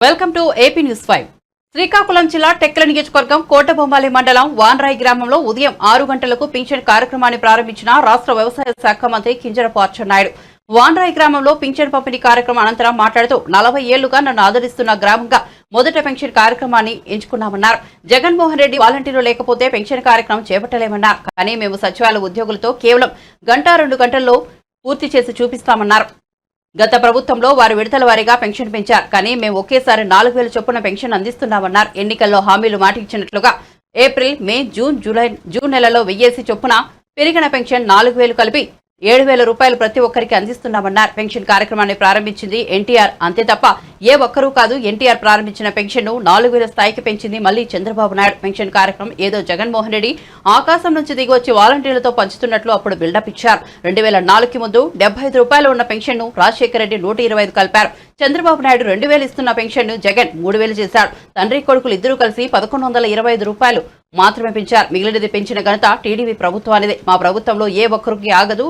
Welcome to AP news five. Srikakulam జిల్లా టెక్కల నియోజకవర్గం కోటబొమ్మాలి మండలం వాన్రాయి గ్రామంలో ఉదయం ఆరు గంటలకు పింఛన్ కార్యక్రమాన్ని ప్రారంభించిన రాష్ట్ర వ్యవసాయ శాఖ మంత్రి కింజరపు అచ్చెన్నాయుడు వాన్రాయి గ్రామంలో పింఛన్ పంపిణీ కార్యక్రమం అనంతరం మాట్లాడుతూ నలభై ఏళ్ళుగా నన్ను ఆదరిస్తున్న గ్రామంగా మొదట పెన్షన్ కార్యక్రమాన్ని ఎంచుకున్నామన్నారు. జగన్మోహన్ రెడ్డి వాలంటీర్లు లేకపోతే పెన్షన్ కార్యక్రమం చేపట్టలేమన్నారు. కానీ మేము సచివాలయ ఉద్యోగులతో కేవలం గంట రెండు గంటల్లో పూర్తి చేసి చూపిస్తామన్నారు. గత ప్రభుత్వంలో వారు విడతల వారీగా పెన్షన్ పెంచారు. కానీ మేము ఒకేసారి నాలుగు వేల చొప్పున పెన్షన్ అందిస్తున్నామన్నారు. ఎన్నికల్లో హామీలు మాట ఇచ్చినట్లుగా April May June July June నెలలో వెయ్యేసి చొప్పున పెరిగిన పెన్షన్ నాలుగు వేలు కలిపి ఏడు వేల రూపాయలు ప్రతి ఒక్కరికి అందిస్తున్నామన్నారు. పెన్షన్ కార్యక్రమాన్ని ప్రారంభించింది ఎన్టీఆర్. అంతే తప్ప ఏ ఒక్కరూ కాదు. ఎన్టీఆర్ ప్రారంభించిన పెన్షన్ను నాలుగు వేల స్థాయికి పెంచింది మళ్ళీ చంద్రబాబు నాయుడు. పెన్షన్ కార్యక్రమం ఏదో జగన్మోహన్ రెడ్డి ఆకాశం నుంచి దిగి వచ్చి వాలంటీర్లతో పంచుతున్నట్లు అప్పుడు బిల్డప్ ఇచ్చారు. రెండు వేల నాలుగుకి ముందు డెబ్బై ఐదు రూపాయలు ఉన్న పెన్షన్ను రాజశేఖర రెడ్డి నూట ఇరవై ఐదు కలిపారు. చంద్రబాబు నాయుడు రెండు వేలు ఇస్తున్న పెన్షన్ను జగన్ మూడు వేలు చేశారు. తండ్రి కొడుకులు ఇద్దరూ కలిసి పదకొండు వందల ఇరవై ఐదు రూపాయలు మాత్రమే పెంచారు. మిగిలినది పెంచిన ఘనత టీడీపీ ప్రభుత్వానిదే. మా ప్రభుత్వంలో ఏ ఒక్కరికి ఆగదు.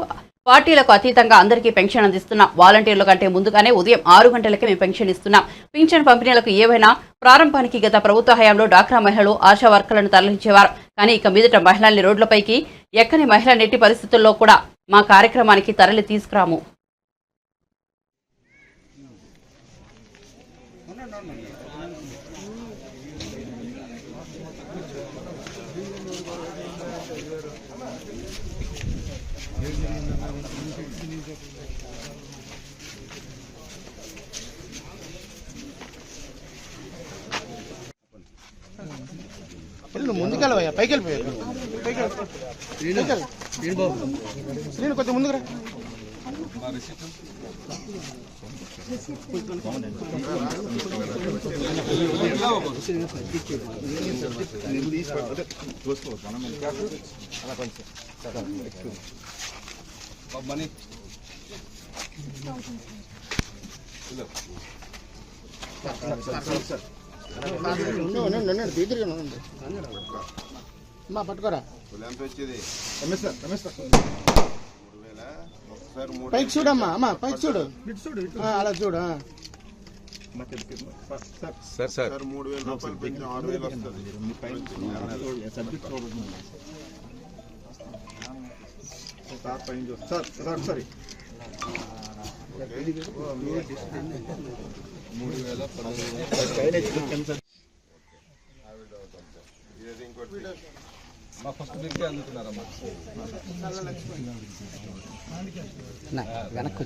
పార్టీలకు అతీతంగా అందరికీ పెన్షన్ అందిస్తున్నాం వాలంటీర్ల కంటే ముందుగానే ఉదయం ఆరు గంటలకే మేము పెన్షన్ ఇస్తున్నాం. పింఛన్ పంపిణీలకు ఏవైనా ప్రారంభానికి గత ప్రభుత్వ హయాంలో డాక్రా మహిళలు ఆశా వర్కర్లను తరలించేవారు. కానీ ఇక మీదట మహిళల్ని రోడ్లపైకి ఎక్కని మహిళ నెట్టి పరిస్థితుల్లో కూడా మా కార్యక్రమానికి తరలి తీసుకురాము. నువ్వు ముందుకెళ్ళవయ్యా పైకి వెళ్ళిపోయా పైకి శ్రీను కొంచెం ముందుకు రా. ఉండు, సార్ సార్ ఉండు, దగ్గరగా ఉండు. అమ్మా పట్టుకోరా పైకి చూడమ్మా అమ్మా పైకి చూడు అలా చూడు సార్ సార్ మూడు వేల రూపాయలు పెంచి ఆరు వేలు వస్తుంది ఇది ఇంకోటి మా ఫస్ట్ బిల్కే అందుతున్నారమ్మా వెనక్కి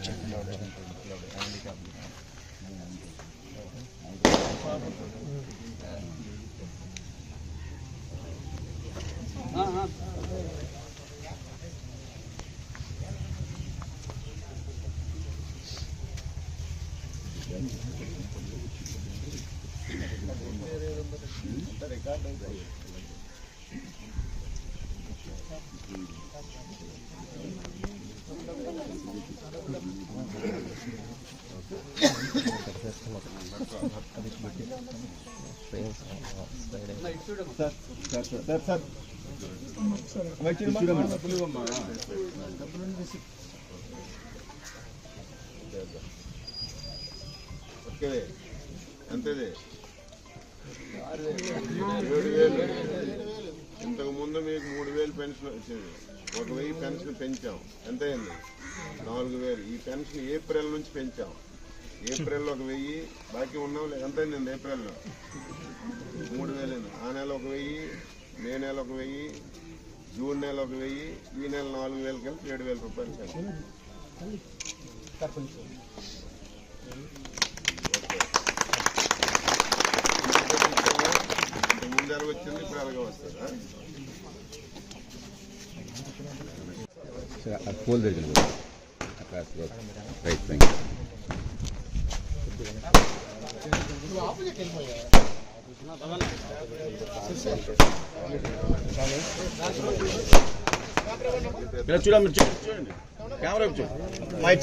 ఎంతది ఏడు వేలు ఇంతకు ముందు మీకు మూడు వేలు పెన్షన్ వచ్చింది. ఒక వెయ్యి పెన్షన్ పెంచాం. ఎంత అయింది నాలుగు వేలు. ఈ పెన్షన్ ఏప్రిల్ నుంచి పెంచాం. ఏప్రిల్లో ఒక వెయ్యి. బాకీ ఉన్నాం లే- ఎంత అయింది ఏప్రిల్లో? మూడు వేలు ఆ నెల ఒక వెయ్యి. మే నెల ఒక వెయ్యి. జూన్ నెల ఒక వెయ్యి. ఈ నెల నాలుగు వేలకి కలిపి ఏడు వేల రూపాయలు పెంచాం. ముందు ఎలా వచ్చింది ఇప్పుడు అలాగే సార్ పోల్ అక్కడ రైట్ థ్యాంక్ చూడండి చూడండి. కెమెరా చూడండి మా ఇటు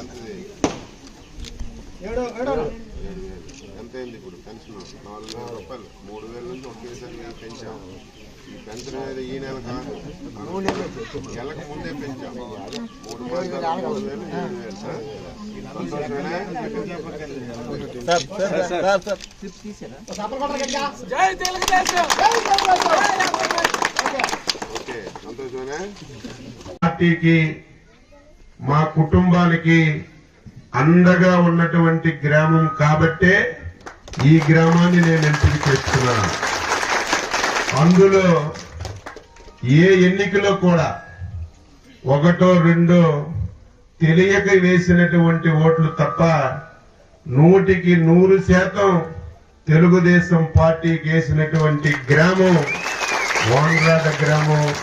ఎంతది ఎంత అయింది ఇప్పుడు పెన్షన్? నాలుగు వేల రూపాయలు. మూడు వేల నుంచి ఒకేసారి మేము పెంచాం. ఈ పెన్షన్ అనేది ఈ నెల కాదు. నెలకు ముందే పెంచాం. మూడు వేలు ఏడు వేలు. సార్? ఓకే సంతోషమేనా? పార్టీకి మా కుటుంబానికి అండగా ఉన్నటువంటి గ్రామం కాబట్టే ఈ గ్రామాన్ని నేను ఎంపిక చేస్తున్నాను. అందులో ఏ ఎన్నికలో కూడా ఒకటో రెండో తెలియక వేసినటువంటి ఓట్లు తప్ప నూటికి నూరు శాతం తెలుగుదేశం పార్టీకి వేసినటువంటి గ్రామం వాన్రాడ గ్రామం.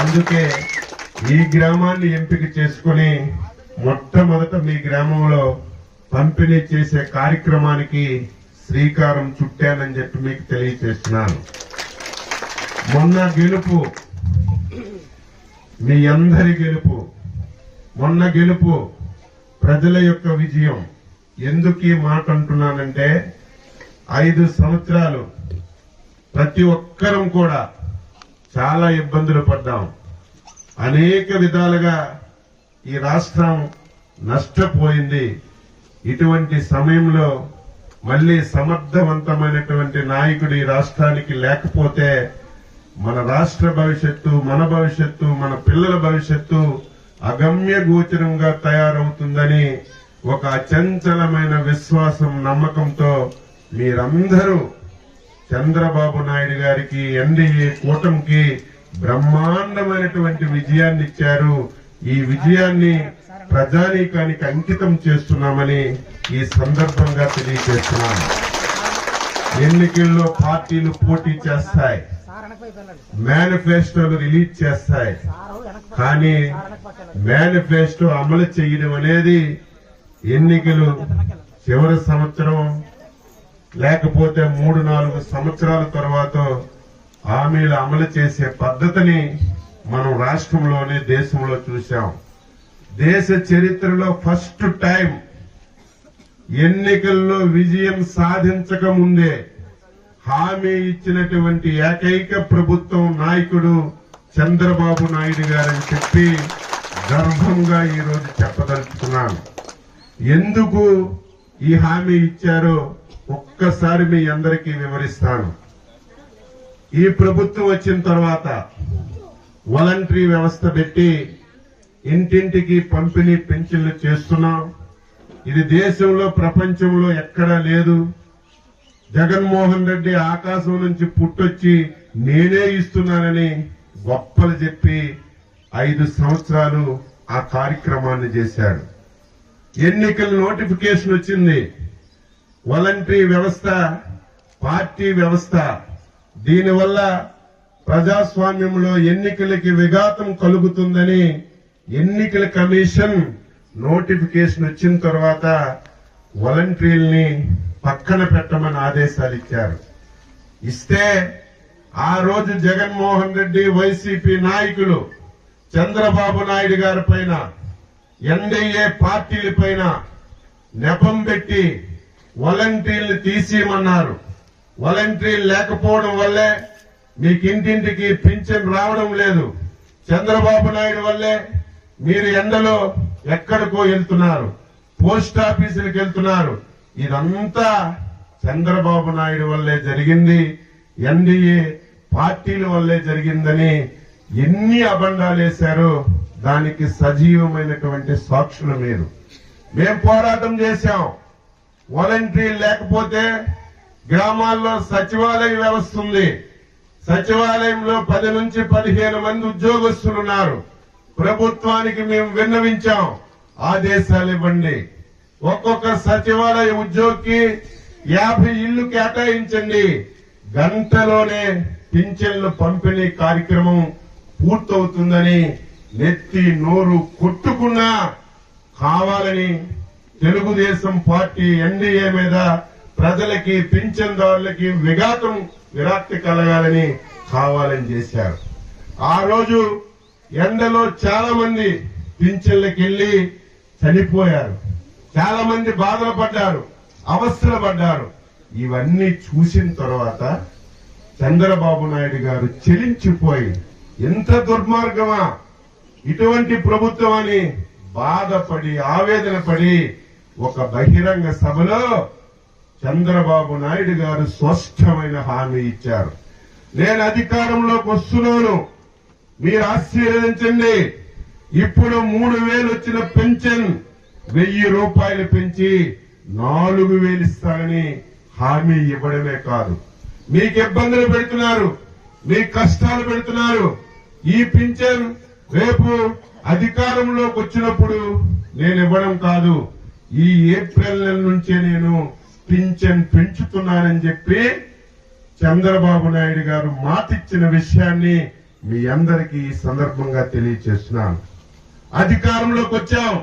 అందుకే ఈ గ్రామాన్ని ఎంపిక చేసుకుని మొట్టమొదట మీ గ్రామంలో పంపిణీ చేసే కార్యక్రమానికి శ్రీకారం చుట్టానని చెప్పి మీకు తెలియజేస్తున్నాను. మొన్న గెలుపు మీ అందరి గెలుపు మొన్న గెలుపు ప్రజల యొక్క విజయం ఎందుకు ఈ మాట అంటున్నానంటే ఐదు సంవత్సరాలు ప్రతి ఒక్కరం కూడా చాలా ఇబ్బందులు పడ్డాం. అనేక విధాలుగా ఈ రాష్ట్రం నష్టపోయింది. ఇటువంటి సమయంలో మళ్ళీ సమర్థవంతమైనటువంటి నాయకుడు ఈ రాష్ట్రానికి లేకపోతే మన రాష్ట్ర భవిష్యత్తు మన భవిష్యత్తు మన పిల్లల భవిష్యత్తు అగమ్య గోచరంగా తయారవుతుందని ఒక అచంచలమైన విశ్వాసం నమ్మకంతో మీరందరూ చంద్రబాబు నాయుడు గారికి ఎన్డీఏ కూటమికి బ్రహ్మాండమైనటువంటి విజయాన్ని ఇచ్చారు ఈ విజయాన్ని ప్రజానీకానికి అంకితం చేస్తున్నామని ఈ సందర్భంగా తెలియజేస్తున్నాను. ఎన్నికల్లో పార్టీలు పోటీ చేస్తాయి. మేనిఫెస్టోలు రిలీజ్ చేస్తాయి. కానీ మేనిఫెస్టో అమలు చేయడం అనేది ఎన్నికలు చివరి సంవత్సరం లేకపోతే మూడు నాలుగు సంవత్సరాల తర్వాత హామీలు అమలు చేసే పద్ధతిని మనం రాష్ట్రంలోనే దేశంలో చూశాం. దేశ చరిత్రలో ఫస్ట్ టైం ఎన్నికల్లో విజయం సాధించక ముందే హామీ ఇచ్చినటువంటి ఏకైక ప్రభుత్వం నాయకుడు చంద్రబాబు నాయుడు గారని చెప్పి గర్వంగా ఈరోజు చెప్పదలుచుకున్నాను. ఎందుకు ఈ హామీ ఇచ్చారో ఒక్కసారి మీ అందరికీ వివరిస్తాను. ఈ ప్రభుత్వం వచ్చిన తర్వాత వాలంటరీ వ్యవస్థ పెట్టి ఇంటింటికి పంపిణీ పెన్షన్లు చేస్తున్నాం. ఇది దేశంలో ప్రపంచంలో ఎక్కడా లేదు. జగన్మోహన్ రెడ్డి ఆకాశం నుంచి పుట్టొచ్చి నేనే ఇస్తున్నానని గొప్పలు చెప్పి ఐదు సంవత్సరాలు ఆ కార్యక్రమాన్ని చేశాడు. ఎన్నికల నోటిఫికేషన్ వచ్చింది. వాలంటరీ వ్యవస్థ పార్టీ వ్యవస్థ దీనివల్ల ప్రజాస్వామ్యంలో ఎన్నికలకి విఘాతం కలుగుతుందని ఎన్నికల కమిషన్ నోటిఫికేషన్ వచ్చిన తర్వాత వాలంటీర్ని పక్కన పెట్టమని ఆదేశాలు ఇచ్చారు. ఇస్తే ఆ రోజు జగన్మోహన్ రెడ్డి వైసీపీ నాయకులు చంద్రబాబు నాయుడు గారి పైన ఎన్డీఏ పార్టీల పైన నెపం పెట్టి వాలంటీర్లు తీసేయమన్నారు. వాలంటీర్లు లేకపోవడం వల్లే మీకు ఇంటింటికి పింఛన్ రావడం లేదు. చంద్రబాబు నాయుడు వల్లే మీరు ఎండలో ఎక్కడికో వెళ్తున్నారు. పోస్ట్ ఆఫీసులకు వెళ్తున్నారు. ఇదంతా చంద్రబాబు నాయుడు వల్లే జరిగింది. ఎన్డీఏ పార్టీల వల్లే జరిగిందని ఎన్ని అబండాలు వేశారో దానికి సజీవమైనటువంటి సాక్షులు మీరు. మేం పోరాటం చేశాం. వాలంటీర్ లేకపోతే గ్రామాల్లో సచివాలయ వ్యవస్థ ఉంది. సచివాలయంలో పది నుంచి పదిహేను మంది ఉద్యోగస్తులు ఉన్నారు ప్రభుత్వానికి మేము విన్నవించాం. ఆదేశాలు ఇవ్వండి. ఒక్కొక్క సచివాలయ ఉద్యోగికి యాభై ఇళ్ళు కేటాయించండి. గంటలోనే పింఛన్లు పంపిణీ కార్యక్రమం పూర్తవుతుందని నెత్తి నోరు కొట్టుకున్నా కావాలని తెలుగుదేశం పార్టీ ఎన్డీఏ మీద ప్రజలకి పింఛన్దారులకి విఘాతం విరాక్తి కలగాలని కావాలని చేశారు. ఆ రోజు ఎండలో చాలా మంది పింఛన్లకి చనిపోయారు. చాలా మంది బాధలు పడ్డారు అవస్థలు పడ్డారు. ఇవన్నీ చూసిన తర్వాత చంద్రబాబు నాయుడు గారు చెలించిపోయి ఎంత దుర్మార్గమా! ఇటువంటి ప్రభుత్వం అని బాధపడి ఆవేదన పడి ఒక బహిరంగ సభలో చంద్రబాబు నాయుడు గారు స్పష్టమైన హామీ ఇచ్చారు. నేను అధికారంలోకి వస్తున్నాను. మీరు ఆశీర్వదించండి ఇప్పుడు మూడు వేలు వచ్చిన పెన్షన్ వెయ్యి రూపాయలు పెంచి నాలుగు వేలు ఇస్తానని హామీ ఇవ్వడమే కాదు. మీకు ఇబ్బందులు పెడుతున్నారు మీకు కష్టాలు పెడుతున్నారు. ఈ పింఛన్ రేపు అధికారంలోకి వచ్చినప్పుడు నేను ఇవ్వడం కాదు. ఈ ఏప్రిల్ నెల నుంచే నేను పింఛన్ పెంచుతున్నానని చెప్పి చంద్రబాబు నాయుడు గారు మాతిచ్చిన విషయాన్ని మీ అందరికీ ఈ సందర్భంగా తెలియచేస్తున్నాను. అధికారంలోకి వచ్చాం.